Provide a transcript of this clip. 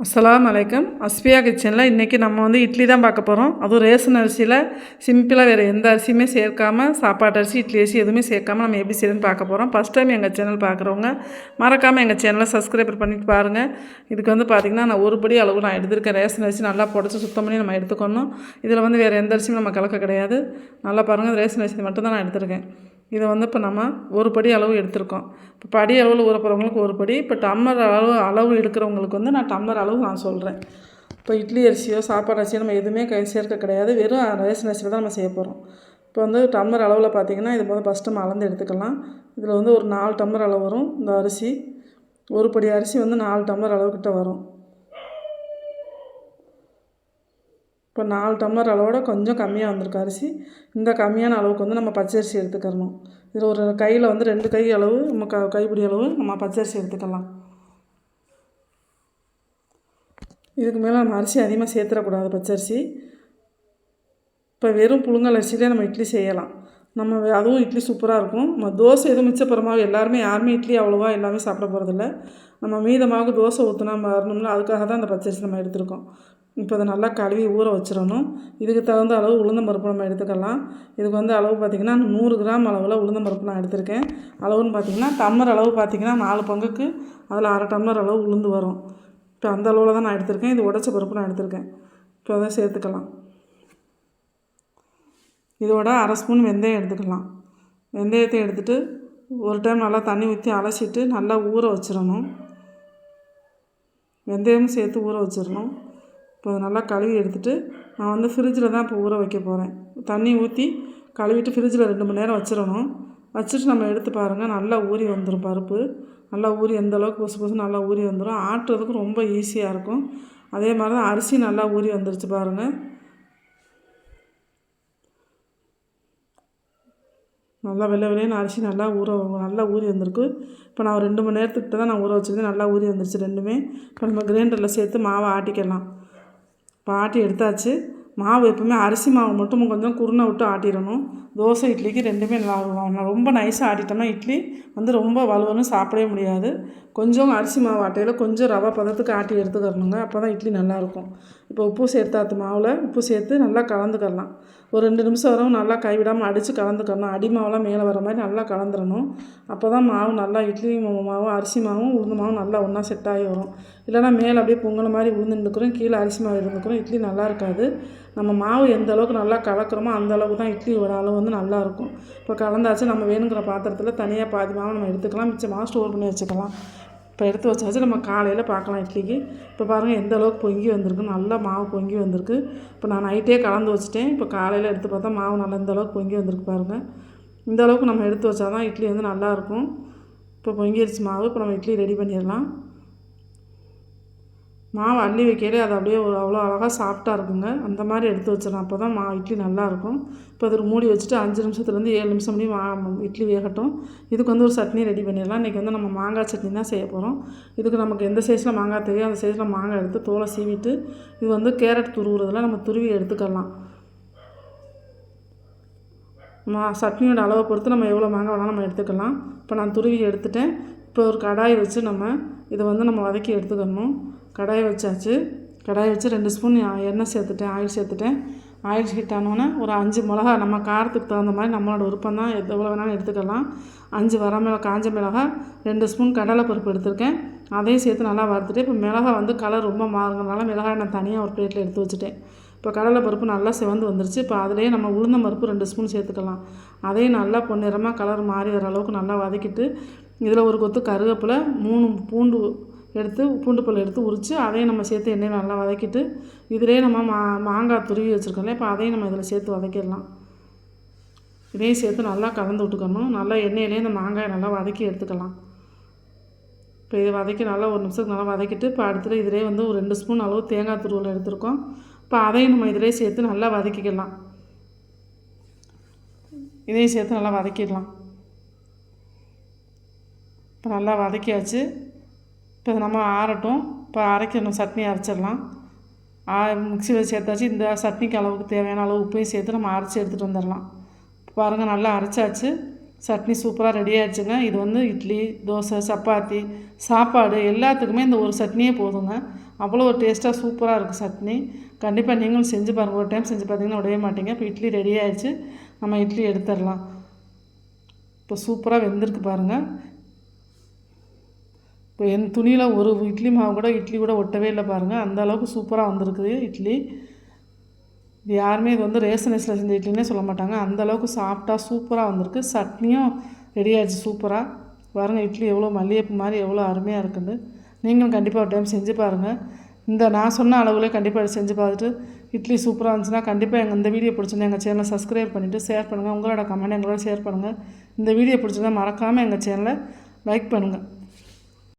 அஸ்லாம் வலைக்கம் அஸ்பியா கிச்சனில் இன்றைக்கி நம்ம வந்து இட்லி தான் பார்க்க போகிறோம் அதுவும் ரேஷன் அரிசியில் சிம்பிளாக வேறு எந்த அரிசியுமே சேர்க்காம சாப்பாட்டு அரிசி இட்லி அரிசி எதுவுமே சேர்க்காம நம்ம எப்படி செய்யணும்னு பார்க்க போகிறோம் ஃபஸ்ட் டைம் எங்கள் சேனல் பார்க்குறவங்க மறக்காமல் எங்கள் சேனலை சப்ஸ்கிரைபர் பண்ணிட்டு பாருங்கள் இதுக்கு வந்து பார்த்திங்கன்னா நான் ஒரு படி அளவு நான் எடுத்திருக்கேன். ரேஷன் அரிசி நல்லா புடச்சி சுத்தம் பண்ணி நம்ம எடுத்துக்கணும். இதில் வந்து வேறு எந்த அரிசியும் நம்ம கலக்க கிடையாது. நல்லா பாருங்கள் ரேஷன் அரிசி மட்டும் தான் நான் எடுத்திருக்கேன். இதை வந்து இப்போ நம்ம ஒரு படி அளவு எடுத்திருக்கோம். இப்போ படி அளவில் ஊறப்போகிறவங்களுக்கு ஒரு படி இப்போ டம்மர் அளவு அளவு எடுக்கிறவங்களுக்கு வந்து நான் டம்மர் அளவு நான் சொல்கிறேன் இப்போ இட்லி அரிசியோ சாப்பாடு அரிசியோ நம்ம எதுவுமே கை சேர்க்க கிடையாது. வெறும் ரேஷன் அரிசியில் தான் நம்ம செய்ய போகிறோம் இப்போ வந்து டம்மர் அளவில் பார்த்தீங்கன்னா இது போது ஃபஸ்ட்டு நம்ம அளந்து எடுத்துக்கலாம். இதில் வந்து ஒரு நாலு டம்மர் அளவு வரும். இந்த அரிசி ஒரு படி அரிசி வந்து நாலு டம்மர் அளவுக்கிட்ட வரும். இப்போ நாலு டம்ளர் அளவோட கொஞ்சம் கம்மியாக வந்திருக்கு அரிசி. இந்த கம்மியான அளவுக்கு வந்து நம்ம பச்சரிசி எடுத்துக்கிறணும். இதில் ஒரு கையில் வந்து ரெண்டு கை அளவு நம்ம க கைப்பிடி அளவு நம்ம பச்சரிசி எடுத்துக்கலாம். இதுக்கு மேலே நம்ம அரிசி அதிகமாக சேர்த்துடக்கூடாது பச்சரிசி. இப்போ வெறும் புழுங்கல் அரிசியிலே நம்ம இட்லி செய்யலாம். நம்ம அதுவும் இட்லி சூப்பராக இருக்கும். நம்ம தோசை எதுவும் மிச்சப்புறமாக எல்லாருமே யாருமே இட்லி அவ்வளோவா எல்லாமே சாப்பிட போகிறதில்ல நம்ம மீதமாக தோசை ஊற்றினா வரணும்னா அதுக்காக தான் அந்த பச்சரிசி நம்ம எடுத்திருக்கோம். இப்போ அதை நல்லா கழுவி ஊற வச்சிடணும். இதுக்கு தகுந்த அளவு உளுந்தம் பருப்பு நம்ம எடுத்துக்கலாம். இதுக்கு வந்து அளவு பார்த்திங்கன்னா நூறு கிராம் அளவில் உளுந்தம் பருப்பு நான் எடுத்திருக்கேன். அளவுன்னு பார்த்திங்கன்னா டம்ளர் அளவு பார்த்திங்கன்னா நாலு பங்குக்கு அதில் அரை டம்ளர் அளவு உளுந்து வரும். இப்போ அந்த அளவில் தான் நான் எடுத்திருக்கேன். இது உடச்ச பருப்பு நான் எடுத்திருக்கேன். இப்போ அதை சேர்த்துக்கலாம். இதோட அரை ஸ்பூன் வெந்தயம் எடுத்துக்கலாம். வெந்தயத்தை எடுத்துகிட்டு ஒரு டைம் நல்லா தண்ணி ஊற்றி அலசிட்டு நல்லா ஊற வச்சிடணும். வெந்தயமும் சேர்த்து ஊற வச்சிடணும். இப்போ அதை நல்லா கழுவி எடுத்துகிட்டு நான் வந்து ஃப்ரிட்ஜில் தான் இப்போ ஊற வைக்க போகிறேன் தண்ணி ஊற்றி கழுவிட்டு ஃப்ரிட்ஜில் ரெண்டு மணி நேரம் வச்சிடணும். வச்சுட்டு நம்ம எடுத்து பாருங்கள் நல்லா ஊறி வந்துடும் பருப்பு. நல்லா ஊறி எந்த அளவுக்கு பொசு பொசு நல்லா ஊறி வந்துடும் ஆட்டுறதுக்கு ரொம்ப ஈஸியாக இருக்கும். அதே மாதிரி தான் அரிசி நல்லா ஊறி வந்துருச்சு பாருங்கள் நல்லா வெள்ளை வெளியேன்னு அரிசி நல்லா ஊற நல்லா ஊறி வந்திருக்கு. இப்போ நான் ரெண்டு மணி நேரத்துக்கிட்ட தான் நான் ஊற வச்சுருந்தேன் நல்லா ஊறி வந்துருச்சு ரெண்டுமே. இப்போ நம்ம கிரைண்டரில் சேர்த்து மாவை ஆட்டிக்கலாம். இப்போ ஆட்டி எடுத்தாச்சு. மாவு எப்பவுமே அரிசி மாவு மட்டும் கொஞ்சம் குருணை விட்டு ஆட்டிடணும். தோசை இட்லிக்கு ரெண்டுமே நல்லா ரொம்ப நைஸாக ஆட்டிட்டோம்னா இட்லி வந்து ரொம்ப வலுவலும் சாப்பிடவே முடியாது. கொஞ்சம் அரிசி மாவு ஆட்டையில் கொஞ்சம் ரவை பதத்துக்கு ஆட்டி எடுத்துக்கிறணுங்க அப்போ தான் இட்லி நல்லாயிருக்கும். இப்போ உப்பு சேர்த்தாத்து மாவில் உப்பு சேர்த்து நல்லா கலந்துக்கலாம் ஒரு ரெண்டு நிமிஷம் வரும் நல்லா கைவிடாமல் அடித்து கலந்துக்கணும் அடி மாவெலாம் மேலே வர மாதிரி நல்லா கலந்துடணும் அப்போ தான் மாவு நல்லா இட்லி மாவும் அரிசி மாவும் உளுந்து மாவும் நல்லா ஒன்றா செட் ஆகி வரும். இல்லைன்னா மேலே அப்படியே பொங்கல் மாதிரி உளுந்து கீழே அரிசி மாவு இருந்துக்கிறோம் இட்லி நல்லா இருக்காது. நம்ம மாவு எந்த அளவுக்கு நல்லா கலக்கிறோமோ அந்த அளவுக்கு தான் இட்லியோட அளவு வந்து நல்லாயிருக்கும் இப்போ கலந்தாச்சு நம்ம வேணுங்கிற பாத்திரத்தில் தனியாக பாதி மாவு நம்ம எடுத்துக்கலாம். மிச்சமாக மாவு ஸ்டோர் பண்ணி வச்சுக்கலாம். இப்போ எடுத்து வச்சாச்சு நம்ம காலையில் பார்க்கலாம் இட்லிக்கு. இப்போ பாருங்கள் எந்த அளவுக்கு பொங்கி வந்திருக்கு. நல்லா மாவு பொங்கி வந்திருக்கு. இப்போ நான் நைட்டே கலந்து வச்சுட்டேன். இப்போ காலையில் எடுத்து பார்த்தா மாவு நல்லா இந்த அளவுக்கு பொங்கி வந்திருக்கு பாருங்கள் இந்த அளவுக்கு நம்ம எடுத்து வச்சா தான் இட்லி வந்து நல்லாயிருக்கும் இப்போ பொங்கிருச்சு மாவு. இப்போ நம்ம இட்லி ரெடி பண்ணிடலாம். மாவு அள்ளி வைக்கையிலே அது அப்படியே ஒரு அவ்வளோ அழகாக சாஃப்டாக இருக்குங்க. அந்த மாதிரி எடுத்து வச்சிடலாம் அப்போ தான் மா இட்லி நல்லாயிருக்கும். இப்போ அது ஒரு மூடி வச்சுட்டு அஞ்சு நிமிஷத்துலேருந்து ஏழு நிமிஷம் முடியும் மா இட்லி வேகட்டும். இதுக்கு வந்து ஒரு சட்னி ரெடி பண்ணிடலாம். இன்றைக்கி வந்து நம்ம மாங்காய் சட்னி தான் செய்ய போகிறோம் இதுக்கு நமக்கு எந்த சைஸில் மாங்காய் தெரியும் அந்த சைஸில் மாங்காய் எடுத்து தோலை சீவிட்டு இது வந்து கேரட் துருவுறதுல நம்ம துருவி எடுத்துக்கலாம். மா சட்னியோட அளவை பொறுத்து நம்ம எவ்வளோ மாங்காய் வேணாலும் நம்ம எடுத்துக்கலாம். இப்போ நான் துருவி எடுத்துட்டேன். இப்போ ஒரு கடாய் வச்சு நம்ம இதை வந்து நம்ம வதக்கி எடுத்துக்கணும். கடாயை வச்சாச்சு. கடாயை வச்சு ரெண்டு ஸ்பூன் எண்ணெய் சேர்த்துட்டேன் ஆயில் சேர்த்துட்டேன். ஆயில் ஹீட் ஆனோன்னே ஒரு அஞ்சு மிளகா நம்ம காரத்துக்கு தகுந்த மாதிரி நம்மளோட விருப்பம் தான் எவ்வளோ வேணாலும் எடுத்துக்கலாம். அஞ்சு வரமிளகா காஞ்ச மிளகா ரெண்டு ஸ்பூன் கடலைப்பருப்பு எடுத்திருக்கேன். அதையும் சேர்த்து நல்லா வறுத்துட்டு இப்போ மிளகா வந்து கலர் ரொம்ப மாறுறதுனால மிளகாய் நான் தனியாக ஒரு பிளேட்டில் எடுத்து வச்சுட்டேன். இப்போ கடலைப்பருப்பு நல்லா சிவந்து வந்துருச்சு. இப்போ அதிலேயே நம்ம உளுந்த பருப்பு ரெண்டு ஸ்பூன் சேர்த்துக்கலாம். அதையும் நல்லா பொன்னிறமாக கலர் மாறி வர அளவுக்கு நல்லா வதக்கிட்டு இதில் ஒரு கொத்து கருவேப்பிலை மூணு பூண்டு எடுத்து பூண்டு பல் எடுத்து உரித்து அதையும் நம்ம சேர்த்து எண்ணெயில் நல்லா வதக்கிட்டு இதிலே நம்ம மா மாங்காய் துருவி வச்சுருக்கோம்ல இப்போ அதையும் நம்ம இதில் சேர்த்து வதக்கிடலாம். இதையும் சேர்த்து நல்லா கலந்து விட்டுக்கணும். நல்லா எண்ணெயிலே இந்த மாங்காயை நல்லா வதக்கி எடுத்துக்கலாம். இப்போ இதை வதக்கி நல்லா ஒரு நிமிஷத்துக்கு நல்லா வதக்கிட்டு இப்போ அடுத்தது இதிலே வந்து ஒரு ரெண்டு ஸ்பூன் அளவு தேங்காய் துருவல் எடுத்திருக்கோம். இப்போ அதையும் நம்ம இதிலே சேர்த்து நல்லா வதக்கிக்கலாம். இதையும் சேர்த்து நல்லா வதக்கிடலாம். இப்போ நல்லா வதக்கியாச்சு. இப்போ இதை நம்ம ஆறட்டும். இப்போ அரைக்கணும் சட்னி அரைச்சிடலாம். ஆ மிக்சியில் சேர்த்தாச்சு. இந்த சட்னிக்கு அளவுக்கு தேவையான அளவு உப்பையும் சேர்த்து நம்ம அரைச்சி எடுத்துகிட்டு வந்துடலாம். பாருங்கள் நல்லா அரைச்சாச்சு. சட்னி சூப்பராக ரெடி ஆயிடுச்சுங்க. இது வந்து இட்லி தோசை சப்பாத்தி சாப்பாடு எல்லாத்துக்குமே இந்த ஒரு சட்னியே போதுங்க. அவ்வளோ ஒரு டேஸ்ட்டாக சூப்பராக இருக்குது சட்னி. கண்டிப்பாக நீங்களும் செஞ்சு பாருங்கள் ஒரு டைம் செஞ்சு பார்த்தீங்கன்னா உடையே மாட்டீங்க. இப்போ இட்லி ரெடி ஆயிடுச்சு. நம்ம இட்லி எடுத்துடலாம். இப்போ சூப்பராக வெந்திருக்கு பாருங்கள் இப்போ என் துணியில் ஒரு இட்லி மாவு கூட இட்லி கூட ஒட்டவே இல்லை பாருங்கள் அந்த அளவுக்கு சூப்பராக வந்திருக்குது இட்லி. இது யாருமே இது வந்து ரேஷனைஸில் செஞ்ச இட்லினே சொல்ல மாட்டாங்க. அந்த அளவுக்கு சாஃப்டாக சூப்பராக வந்திருக்கு. சட்னியும் ரெடி ஆயிடுச்சு சூப்பராக பாருங்கள் இட்லி எவ்வளோ மல்லிகைப்பூ மாதிரி எவ்வளோ அருமையாக இருக்குன்னு. நீங்களும் கண்டிப்பாக ஒரு டைம் செஞ்சு பாருங்கள் இந்த நான் சொன்ன அளவுலேயே கண்டிப்பாக செஞ்சு பார்த்துட்டு இட்லி சூப்பராக இருந்துச்சுன்னா கண்டிப்பாக எங்கள் இந்த வீடியோ பிடிச்சிருந்தா எங்கள் சேனலை சப்ஸ்கிரைப் பண்ணிவிட்டு ஷேர் பண்ணுங்கள் உங்களோட கமெண்ட் எங்களோட ஷேர் பண்ணுங்கள் இந்த வீடியோ பிடிச்சிருந்தா மறக்காமல் எங்கள் சேனலை லைக் பண்ணுங்கள்